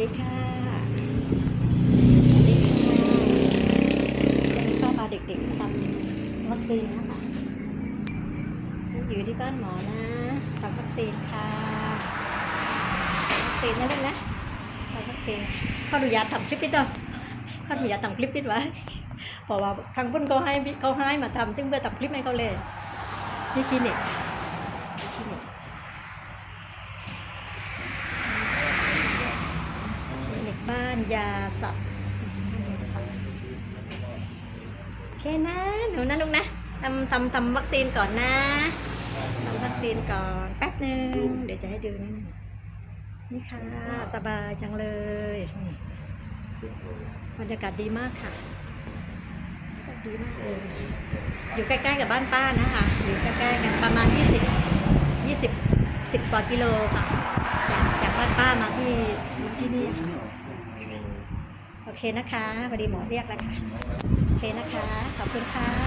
ดีค่ะสวัสดีค่ะวันนี้ก็พาเด็กๆทำวัคซีนนะคะอยู่ที่บ้านหมอนะทำวัคซีนค่ะวัคซีนนะลูกนะทำวัคซีนขออนุญาตทำคลิปนิดหน่อยขออนุญาตทำคลิปนิดไว้เพราะว่าทางพุ่นเขาให้เขาให้มาทำซึ่งเพื่อทำคลิปให้เขาเลยที่คลินิกที่คลินิก เด็กบ้านยาสับยาสับโอเคนะหนูนะลูกนะทำทำทำวัคซีนก่อนนะทำวัคซีนก่อนแป๊บหนึ่งเดี๋ยวจะให้ดูนี่นี่ค่ะ สบายจังเลยบรรยากาศดีมากค่ะดีมากเลยอยู่ใกล้ๆกับบ้านป้านะคะ อยู่ใกล้ๆกันประมาณ 20 20 10กว่ากิโลค่ะ จากจากบ้านป้ามาที่มาที่นี่ค่ะ โอเคนะคะพอดีหมอเรียกแล้วค่ะ โอเคนะคะ ขอบคุณค่ะ